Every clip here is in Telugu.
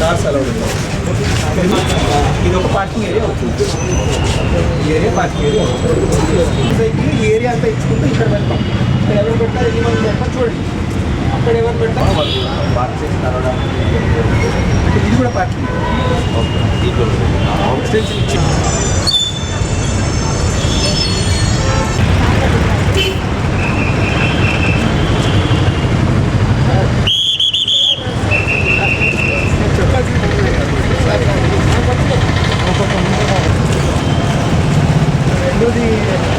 కార్స్ అలౌడ్ ఇది ఒక పార్కింగ్ ఏరియా అవుతుంది ఏరియా పార్కింగ్ ఏరియా అవుతుంది ఈ ఏరియా అంతా ఇచ్చుకుంటే ఇక్కడ పెడతాం ఎవరు పెట్టారు ఎన్ని మంది పెట్టారు చూడండి అక్కడ ఎవరు పెట్టారు పార్క్ చేసి తరవడానికి ఇది కూడా పార్కింగ్ ఓకే అవుట్ స్టేషన్ ఇచ్చి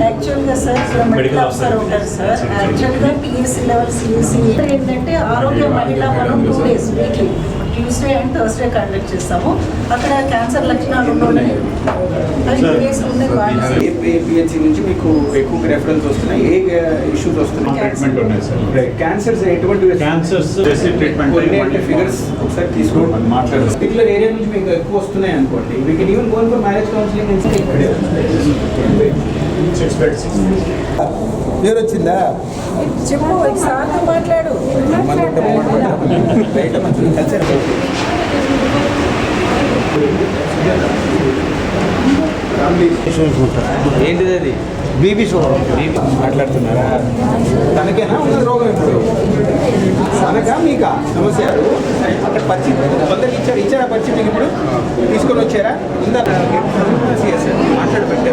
యాక్చువల్గా సార్ మెడికల్ ఆఫీసర్ ఉంటారు సార్ యాక్చువల్గా పిఎస్సి లెవెల్ సిఎస్సి ఏంటంటే ఆరోగ్య మహిళా మనం two days weekly Tuesday and Thursday conduct చేస్తాము. అక్కడ క్యాన్సర్ లక్షణాలు ఉన్నాయి నుంచి మీకు ఎక్కువ రెఫరెన్స్ వస్తున్నాయి. ఏ ఇష్యూస్ వస్తున్నాయి? ట్రీట్మెంట్ ఉన్నాయి సార్ క్యాన్సర్స్ ఎటువంటి క్యాన్సర్స్ ఫిగర్స్ ఒకసారి తీసుకోండి. మాట్లాడదు. పర్టికులర్ ఏరియా నుంచి మీకు ఎక్కువ వస్తున్నాయి అనుకోండి. We can even gone for marriage counselling పేరు వచ్చిందా చెప్పు సార్తో మాట్లాడు. బయట మంచి కల్చర్ ఏంటిది అది బీబీ షుగర్ మాట్లాడుతున్నారా? తనకేనా? ఉన్నది రోగం ఇప్పుడు. తనకా మీకా? సమస్య అక్కడ పచ్చి కొందరికి ఇచ్చారు. ఇచ్చారా పచ్చి మీకు ఇప్పుడు? తీసుకొని వచ్చారా? ఉందా మాట్లాడి పెట్టే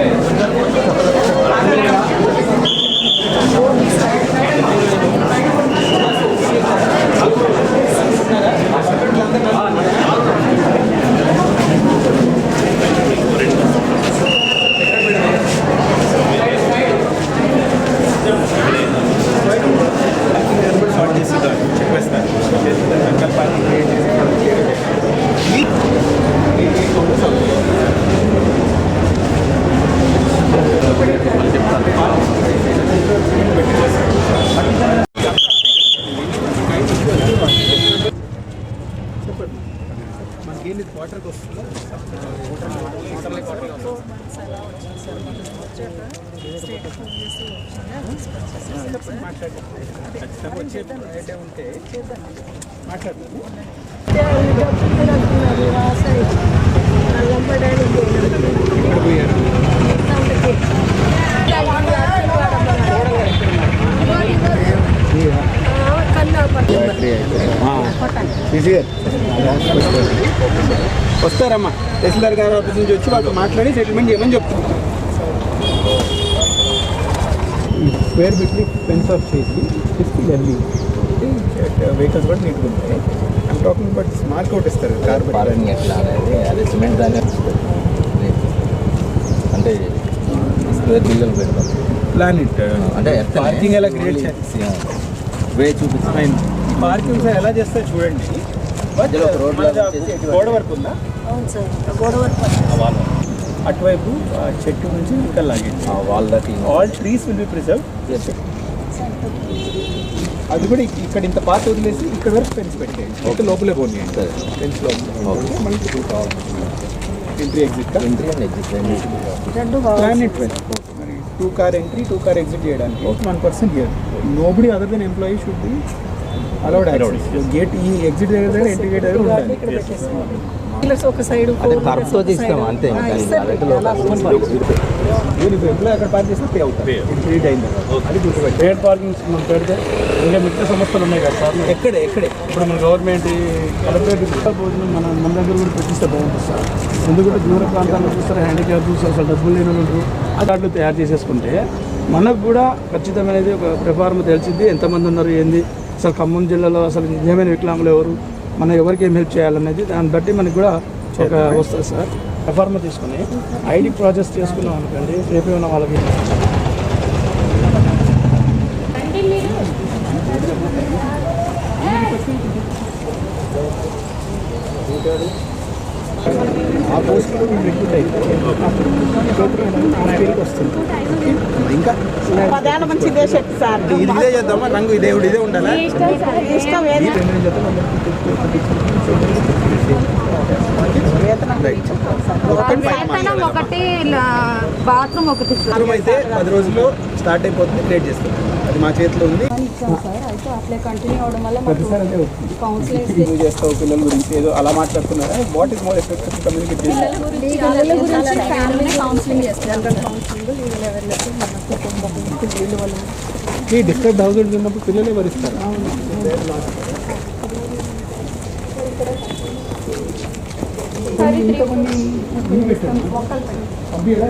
వాటర్కి వస్తుందా? ఐడియా ఉంటే పోయారు వస్తారమ్మా. తహసీల్దార్ గారి ఆఫీస్ నుంచి వచ్చి వాళ్ళతో మాట్లాడి సెటిల్మెంట్ చేయమని చెప్తాం. స్క్వేర్ బిట్ని ఫెన్స్ ఆఫ్ చేసి తీసుకు వెళ్ళి. వెహికల్స్ కూడా నీట్గా ఉంటాయి. I'm talking but mark out ఇస్తారు కార్ పార్కింగ్ ఎట్లా అనేది అదే సిమెంట్ దాన్ని అంటే స్క్వేర్ బిల్లులు పెడతాం. ప్లాన్ ఇట్ అంటే పార్కింగ్ ఎలా క్రియేట్ చేయాలి? వే చూపిస్తాం. పార్కింగ్ ఎలా చేస్తారు చూడండి. మధ్యలో ఒక గోడ వరకు ఉందా? అవును సార్ గోడ వరకు అటువైపు చెట్టు నుంచి ఇంకా లాగేది all trees will be preserve అది కూడా ఇక్- ఇక్కడ ఇంత పాత వదిలేసి ఇక్కడ వరకు ఫెన్స్ పెట్టేయండి. ఇక్కడ లోపలే పోనీయండి సరే. ఫెన్స్ లోపల మళ్ళీ కావాలి. Entry exit entry and exit రెండు రెండు ప్లాన్ ఇట్ వెల్ మరి. Two car entry two car exit చేయడానికి one person here nobody other than employee should be allowed gate ఈ ఎగ్జిట్ దగ్గర ఎంట్రీ గేట్ దగ్గర ఒక సైడ్ తీస్తాం అంతే ఎంప్లాయీ అక్కడ పార్క్ చేస్తే పే అది గుర్తుపెట్టి పేడ్ పార్కింగ్ మనం పెడితే ఇంకా మిగతా ఉన్నాయి కదా సార్. ఎక్కడే ఎక్కడే? ఇప్పుడు మన గవర్నమెంట్ ఈ కలెక్టరేట్ భోజనం మన మన దగ్గర కూడా పెట్టిస్తే బాగుంటుంది సార్. ఎందుకంటే దూర ప్రాంతాల్లో చూస్తారు హ్యాండిక్యాప్ చూస్తారు అసలు డబ్బులు లేని వాళ్ళు కార్డులు తయారు చేసేసుకుంటే మనకు కూడా ఖచ్చితమైనది ఒక ప్రిఫార్మ్ తెలిసింది ఎంతమంది ఉన్నారు ఏంది అసలు ఖమ్మం జిల్లాలో అసలు నిజమైన వికలాంగులు ఎవరు? మనం ఎవరికి ఏం హెల్ప్ చేయాలనేది దాన్ని బట్టి మనకి కూడా ఒక వస్తుంది సార్. ప్రిఫార్మ్ తీసుకుని ఐడి ప్రాసెస్ చేసుకున్నాం అనుకోండి రేపు ఏమైనా వాళ్ళకి ఆ పోస్టులో మేము పేరుకి వస్తుంది ఇంకా పదేళ్ళ నుంచి ఇదే సార్. ఇది ఇదే చేద్దామా? రంగు ఇదే ఇదే ఉండాలా? ఇష్టం ఏది? ఒకటి బాత్రూమ్ ఒకటి బాత్రూమ్ అయితే పది రోజుల్లో స్టార్ట్ అయిపోతుంది క్రియేట్ చేస్తాం అది మా చేతిలో ఉంది. కంటిన్యూ చేస్తావు పిల్లల గురించి ఏదో అలా మాట్లాడుతున్నారా? వాట్ ఈస్ మోర్ ఎఫెక్టివ్ వాళ్ళు ఈ డిస్టర్బ్ థౌసండ్ ఉన్నప్పుడు పిల్లలే భరిస్తారు? అవి ఎలా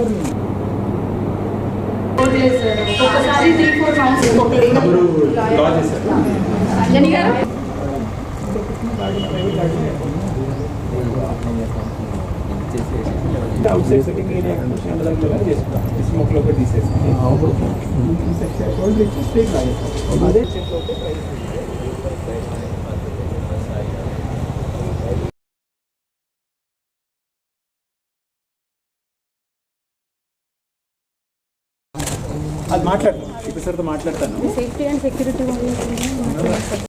ఉంది? ఒక్కొక్కసారి త్రీ ఫోర్ రౌండ్స్ డ్రా చేశారు అంజని గారు outside setting area commission దగ్గర చేసుకుంటాం స్మోక్ లో తీసేసి స్టేట్ లాగేస్తాం అదే చెట్లు అయితే అది మాట్లాడతాను ఇప్పుడు సార్తో మాట్లాడతాను. Safety and security